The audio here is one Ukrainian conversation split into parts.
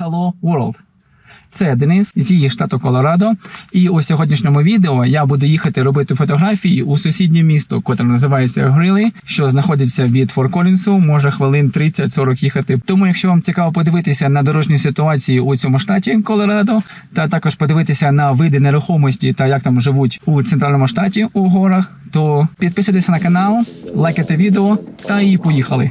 Hello World. Це Денис зі штату Колорадо. І у сьогоднішньому відео я буду їхати робити фотографії у сусіднє місто, котре називається Грили, що знаходиться від Фор Колінсу, може хвилин 30-40 їхати. Тому, якщо вам цікаво подивитися на дорожні ситуації у цьому штаті Колорадо, та також подивитися на види нерухомості та як там живуть у центральному штаті у горах, то підписуйтесь на канал, лайкайте відео та і поїхали.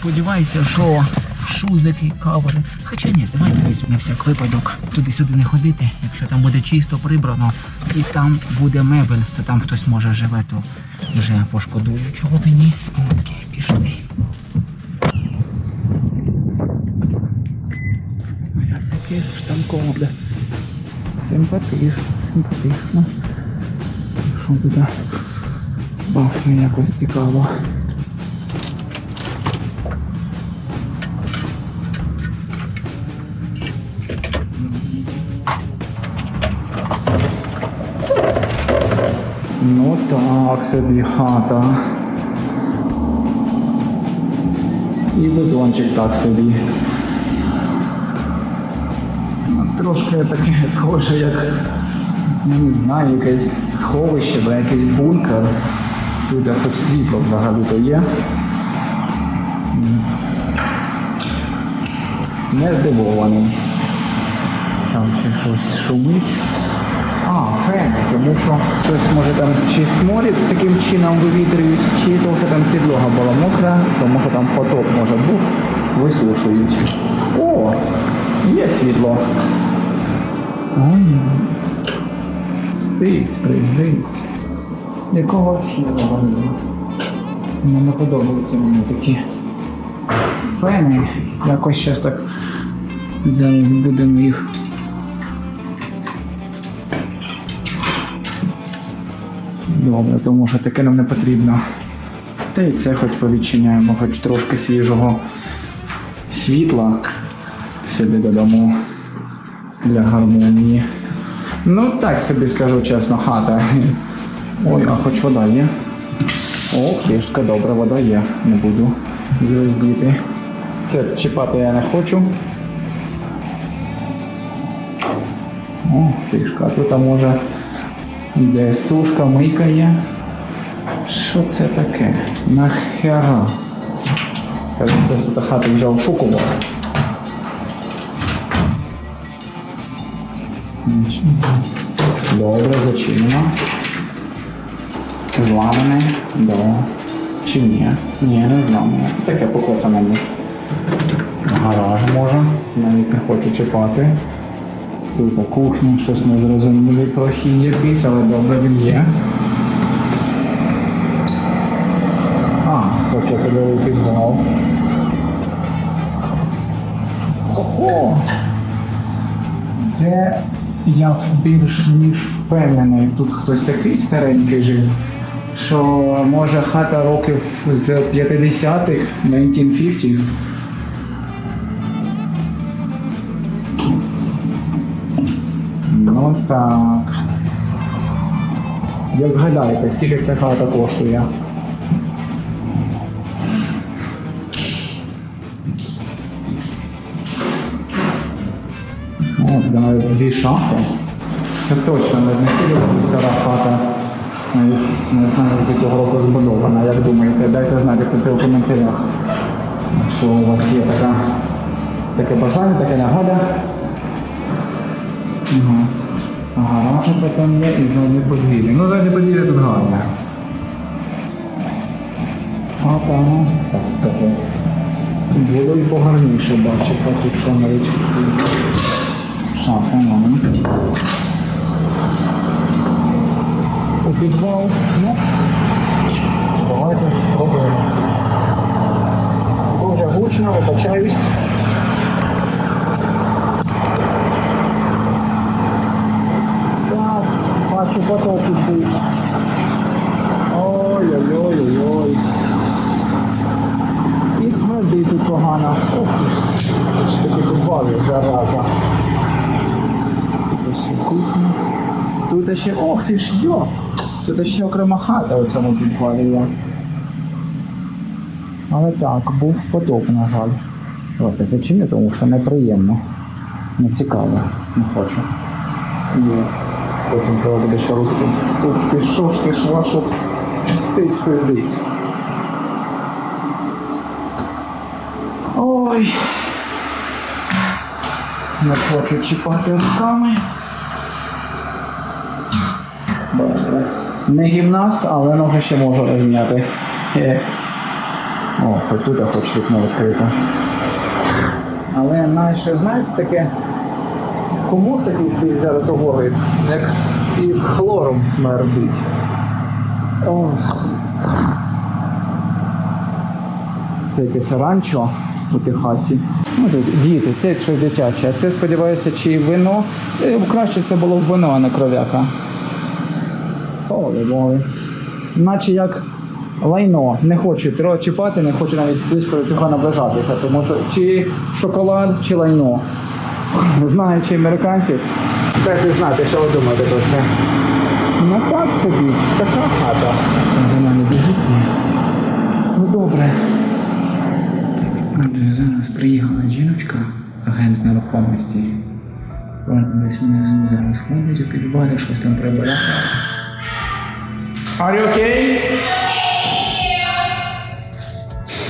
Сподіваюся, що шузики, кавери. Хоча ні, давай дивись на всяк випадок. Туди-сюди не ходити. Якщо там буде чисто прибрано і там буде мебель, то там хтось може живе, то вже пошкодую. Чого б ні? Окей, пішли. Таке. Симпатично, симпатично. Що буде? Бахне якось цікаво. Ну так собі хата. І будончик так собі. Трошки таке схоже, як не знаю, якесь сховище, або якийсь бункер. Тут хоч світло взагалі то є. Не здивований. Там ще щось шумить. Тому що щось може там чи сморід таким чином вивітрюють, чи тому що там підлога була мокра, тому що там поток може був, висушують. О, є світло. Ой. Стиць, приздиць. Якого хіба Мені не подобаються мені такі фени. Якось зараз так зараз будемо їх Добре, тому що таке нам не потрібно. Та й це хоч повідчиняємо, хоч трошки свіжого світла собі додамо для гармонії. Ну, так собі скажу чесно, хата. Ой, а хоч вода є. О, кішка, добре, вода є. Не буду звездіти. Це чіпати я не хочу. О, кішка, тут може де сушка, мийка є. Що це таке? Нахера? Це він хтось тут хату вже ошукував. Нічого. Добре, зачинено. Зламане, да. Чи ні? Ні, не зламане. Таке покоцане. Гараж може, навіть не хочу чіпати. Тут на кухні щось незрозумілий прохід якийсь, але добре він є. А, так я великий зал. Ого! Це я більш ніж впевнений, тут хтось такий старенький жив, що може хата років з 50-х, 1950s. Ну так. Як гадаєте, скільки ця хата коштує? Де навіть дві шафи. Це точно не настільки стара хата. Навіть не знаю, з якого року збудована. Як думаєте, дайте знати про це в коментарях. Якщо у вас є така, таке бажання, така нагода. Угу. Гараж потім є і заднє подвір'я. Ну, заднє подвір'я тут гарне. А там, так скажу. Було і погарніше бачив, а тут що навіть шафа, ну. У підвал, ну, давайте спробуємо. Дуже гучно, вибачаюсь. Так, бачу поток тут. Ой-ой-ой-ой. І смердить тут погано. Ох, ти ж таки підвали, зараза. Тут ще кухня. Тут ще, ох ти ж йо! Тут ще окрема хата у цьому підвалі є. Але так, був потоп, на жаль. Давайте зачиню, тому що неприємно. Не цікаво, не хочу. І потім треба буде ще рухати. Тут пішов ж ти ж вашу стиць пиздиць. Ой. Не хочу чіпати руками. Добре. Не гімнаст, але ноги ще можу розм'яти. О, хоч тут я хочу вікно відкрити. Але найше, знаєте, таке комок такий стоїть зараз горлі, як і хлором смердить. Ох. Це якесь ранчо у Техасі. Ну, тут діти, це щось дитяче. А це, сподіваюся, чи вино. Е, Краще це було б вино, а не кров'яка. Оле моли. Наче як лайно. Не хочу чіпати, не хочу навіть близько до цього наближатися, тому що чи шоколад, чи лайно. Знаючи американців, дайте знати, що ви думаєте про це. Ну так собі, така хата. За нами біжить. Ну добре. Отже, зараз приїхала жіночка, агент з нерухомості. Вона десь внизу зараз ходить у підвалі, щось там прибирає. Are you okay?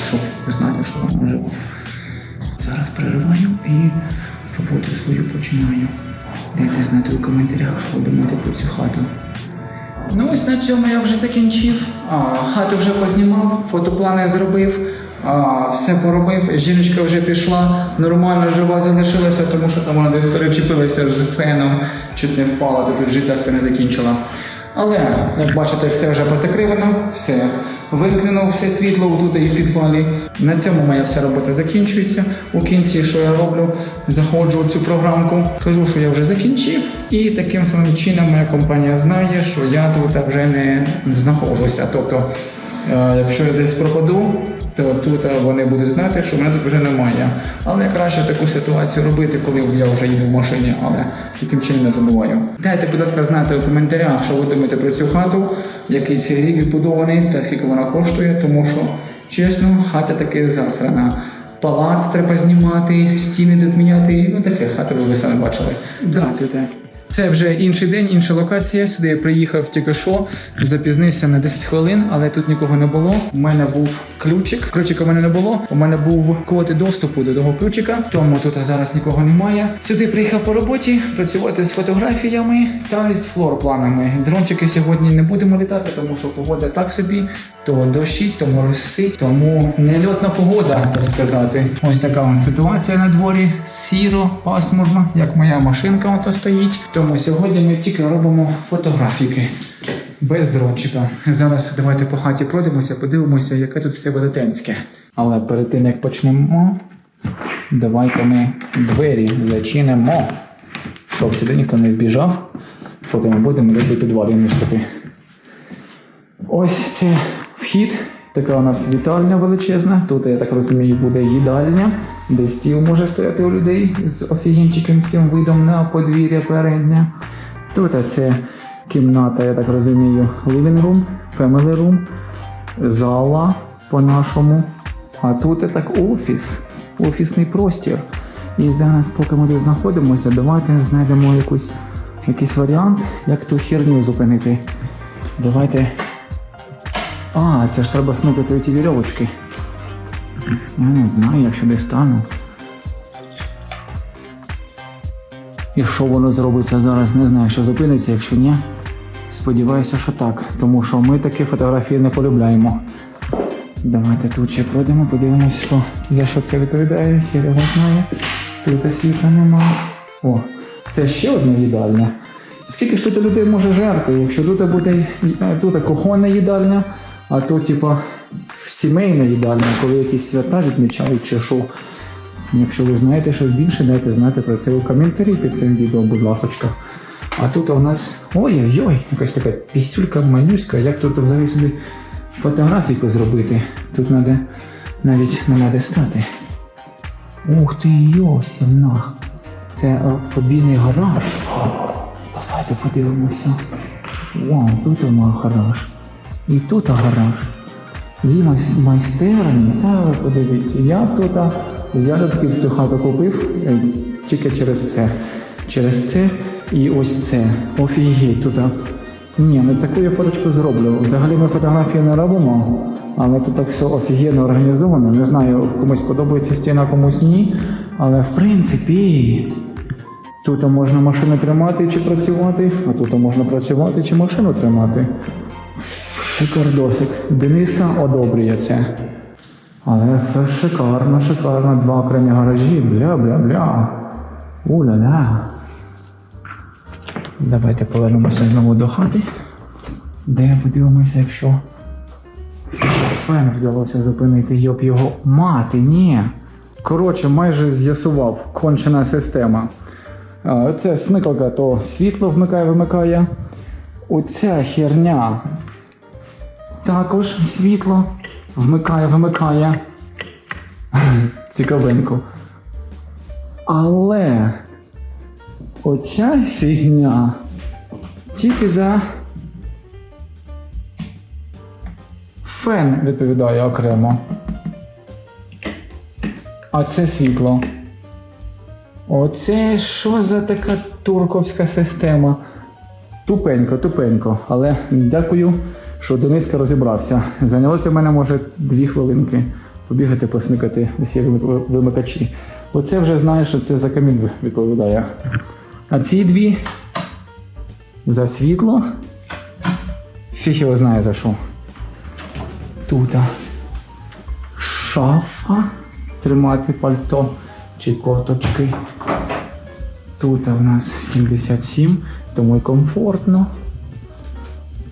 Що, ви знаєте, що може. Зараз перериваю і роботу свою починаю. Дайте знати у коментарях, що ви думаєте про цю хату. Ну ось на цьому я вже закінчив. А, хату вже познімав, фотоплани зробив, а, все поробив. Жіночка вже пішла, нормально жива залишилася, тому що там вона десь перечепилася з феном, чуть не впала, то тут життя своє не закінчила. Але, як бачите, все вже позакривано, все вимкнено, все світло тут і в підвалі. На цьому моя вся робота закінчується. У кінці, що я роблю, заходжу у цю програмку, кажу, що я вже закінчив, і таким самим чином моя компанія знає, що я тут вже не знаходжуся. Тобто, якщо я десь пропаду, то тут е, вони будуть знати, що мене тут вже немає. Але краще таку ситуацію робити, коли я вже їду в машині, але таким чином не забуваю. Дайте, будь ласка, знати у коментарях, що ви думаєте про цю хату, який цей рік збудований та скільки вона коштує, тому що чесно, хата таки засрана. Палац треба знімати, стіни тут міняти. Ну таке хату ви самі бачили. Да, е, це вже інший день, інша локація. Сюди я приїхав тільки що, запізнився на 10 хвилин, але тут нікого не було. У мене був ключик. Ключика в мене не було. У мене був код доступу до того ключика, тому тут зараз нікого немає. Сюди приїхав по роботі працювати з фотографіями та з флорпланами. Дрончики сьогодні не будемо літати, тому що погода так собі. То дощить, то моросить, тому нельотна погода, так сказати. Ось така вон ситуація на дворі. Сіро, пасмурно, як моя машинка ото стоїть. Тому сьогодні ми тільки робимо фотографіки без дрончика. Зараз давайте по хаті пройдемося, подивимося, яке тут все велетенське. Але перед тим як почнемо, давайте ми двері зачинимо, щоб сюди ніхто не вбіжав, поки ми будемо десь у підвалі мішкати. Ось це вхід. Така у нас вітальня величезна. Тут, я так розумію, буде їдальня, де стіл може стояти у людей з офігенчиким видом на подвір'я переднє. Тут це кімната, я так розумію, living room, family room, зала по-нашому. А тут так офіс, офісний простір. І зараз, поки ми тут знаходимося, давайте знайдемо якусь, якийсь варіант, як ту херню зупинити. Давайте. А, це ж треба смикати ті вірьовочки. Я не знаю, якщо десь стану. І що воно зробиться зараз, не знаю, що зупиниться, якщо ні. Сподіваюся, що так, тому що ми такі фотографії не полюбляємо. Давайте тут ще пройдемо, подивимось, що, за що це відповідає, хер його знає. Тут світла нема. О, це ще одна їдальня. Скільки ж тут людей може жерти, якщо тут буде е, тут кухонна їдальня, а тут, типа, сімейна їдальня, коли якісь свята відмічають чи що. Якщо ви знаєте щось більше, дайте знати про це у коментарі під цим відео, будь ласочка. А тут у нас. Ой-ой-ой, якась така пісюлька малюська, як тут взагалі собі фотографіку зробити. Тут треба навіть не треба стати. Ух ти, йосімна. Це е, подвійний гараж. О, давайте подивимося. Вау, тут у нас гараж. І тут гараж. Дві майс- майстерні, та ви подивіться, я тут таки цю хату купив е, тільки через це. Через це і ось це. Офігеть тут. Ні, ну таку я фоточку зроблю. Взагалі ми фотографії не робимо, але тут так все офігенно організовано. Не знаю, комусь подобається стіна, комусь ні. Але в принципі. Тут можна машину тримати чи працювати, а тут можна працювати чи машину тримати. Шикардосик. Дениска одобрює це. Але це шикарно, шикарно. Два окремі гаражі. Бля-бля-бля. Уля-ля. Давайте повернемося знову до хати. Де подивимося, якщо фен вдалося зупинити, йоп його мати, ні. Коротше, майже з'ясував кончена система. А, Це смикалка, то світло вмикає, вимикає. Оця херня також світло вмикає, вимикає. Цікавенько. Але оця фігня тільки за фен відповідає окремо. А це світло. Оце що за така турковська система? Тупенько, тупенько. Але дякую, що Дениска розібрався. Зайняло це в мене може дві хвилинки. Побігати, посмикати всі вимикачі. Оце вже знаєш, що це за камін відповідає. А ці дві за світло. Фіг його знає за що. Тут шафа тримати пальто чи коточки. Тут в нас 77, тому й комфортно.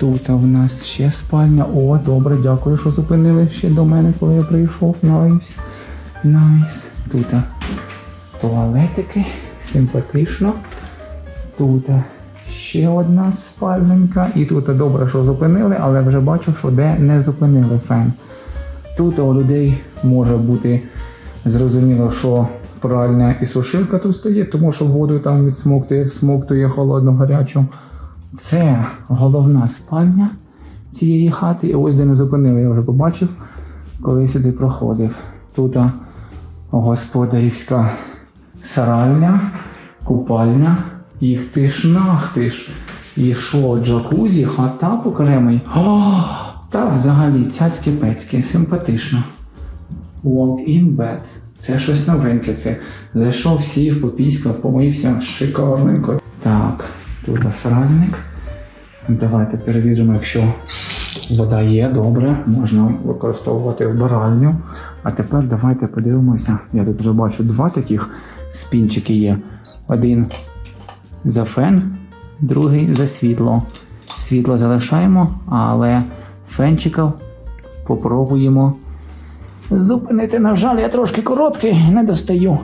Тут в нас ще спальня. О, добре, дякую, що зупинили ще до мене, коли я прийшов. Найс. Найс. Тут туалетики. Симпатично. Тут ще одна спальненька. І тут добре, що зупинили, але вже бачу, що де не зупинили фен. Тут у людей може бути зрозуміло, що пральня і сушилка тут стоїть, тому що воду там відсмоктує, всмоктує холодну гарячу. Це головна спальня цієї хати. І ось де не зупинили, я вже побачив, коли сюди проходив. Тут господарівська саральня, купальня. Їх ти ж нахти ж. І що, джакузі, хата окремий. О, та взагалі цяцькі пецькі, симпатично. Walk-in bed. Це щось новеньке. Це зайшов, сів, попіськав, помився, шикарненько. Так, тут сральник. Давайте перевіримо, якщо вода є, добре, можна використовувати вбиральню. А тепер давайте подивимося. Я тут вже бачу два таких спінчики є. Один за фен, другий за світло. Світло залишаємо, але фенчиків попробуємо зупинити. На жаль, я трошки короткий, не достаю.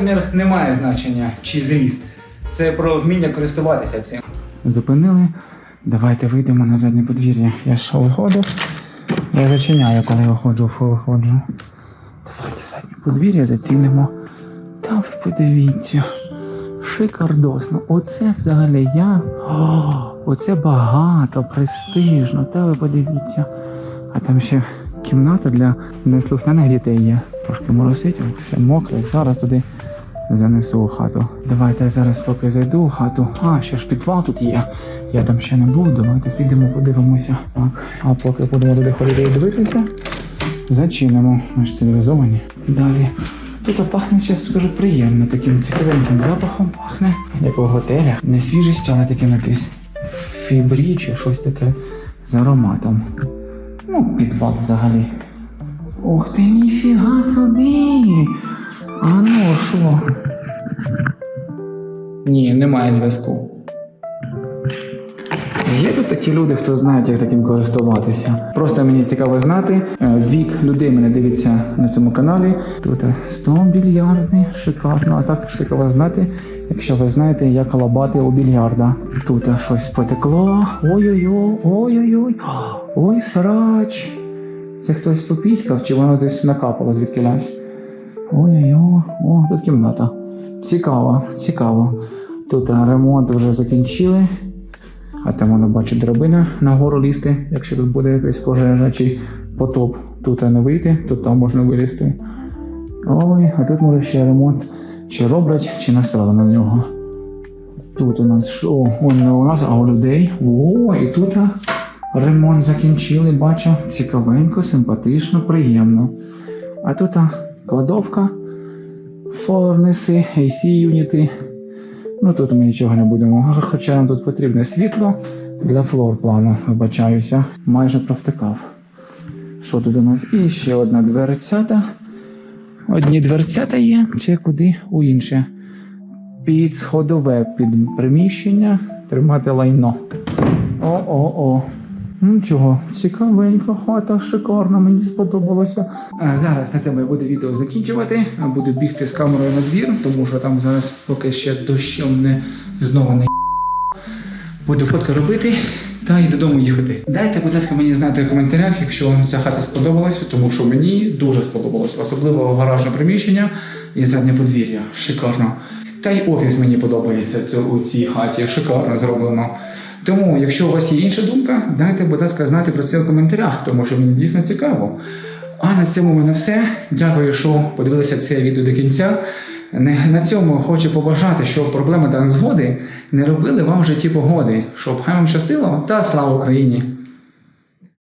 Розмір не має значення чи зріст. Це про вміння користуватися цим. Зупинили. Давайте вийдемо на заднє подвір'я. Я що виходив? Я зачиняю, коли виходжу, виходжу. Давайте заднє подвір'я зацінимо. Та ви подивіться. Шикардосно. Оце взагалі я. Оце багато, престижно. Та ви подивіться. А там ще кімната для неслухняних дітей є. Трошки моросить, все мокре. Зараз туди занесу у хату. Давайте я зараз поки зайду у хату. А, ще ж підвал тут є. Я там ще не був, давайте підемо, подивимося. Так, а поки будемо туди ходити і дивитися, зачинимо. Ми ж цивілізовані. Далі. Тут пахне, чесно скажу, приємно, таким цікавеньким запахом пахне, як у готелях. Не свіжістю, але таким якийсь фібрі чи щось таке з ароматом. Ну, підвал взагалі. Ух ти, ніфіга собі! А ну що? Ні, немає зв'язку. Є тут такі люди, хто знає, як таким користуватися. Просто мені цікаво знати. е, Вік людей мене дивиться на цьому каналі. Тут е, 100 більярдний, шикарно. А також цікаво знати, якщо ви знаєте, як лабати у більярда. Тут щось потекло. Ой-ой-ой, ой-ой-ой. Ой, срач. Це хтось попіскав, чи воно десь накапало звідки лясь? Ой-ой-ой, о, тут кімната. Цікаво, цікаво. Тут е, ремонт вже закінчили. А там воно бачу драбина на гору лізти, якщо тут буде якась пожежа чи потоп. Тут не вийти, тут там можна вилізти. Ой, а тут може ще ремонт чи роблять, чи настали на нього. Тут у нас що? О, не у нас, а у людей. О, і тут ремонт закінчили, бачу. Цікавенько, симпатично, приємно. А тут кладовка, форнеси, AC юніти. Ну тут ми нічого не будемо. Хоча нам тут потрібне світло для флорплану, вибачаюся, майже провтикав. Що тут у нас? І ще одна дверцята. Одні дверцята є, чи куди у інше. Під сходове під приміщення тримати лайно. О-о-о. Нічого, цікавенько, хата шикарна, мені сподобалося. А, зараз на цьому я буду відео закінчувати. Буду бігти з камерою на двір, тому що там зараз поки ще дощом не знову не Буду фотки робити та й додому їхати. Дайте, будь ласка, мені знати в коментарях, якщо вам ця хата сподобалася, тому що мені дуже сподобалось, особливо гаражне приміщення і заднє подвір'я. Шикарно. Та й офіс мені подобається у цій хаті. Шикарно зроблено. Тому, якщо у вас є інша думка, дайте, будь ласка, знати про це в коментарях, тому що мені дійсно цікаво. А на цьому в мене все. Дякую, що подивилися це відео до кінця. На цьому хочу побажати, щоб проблеми та незгоди не робили вам в житті погоди, щоб хай вам щастило та слава Україні!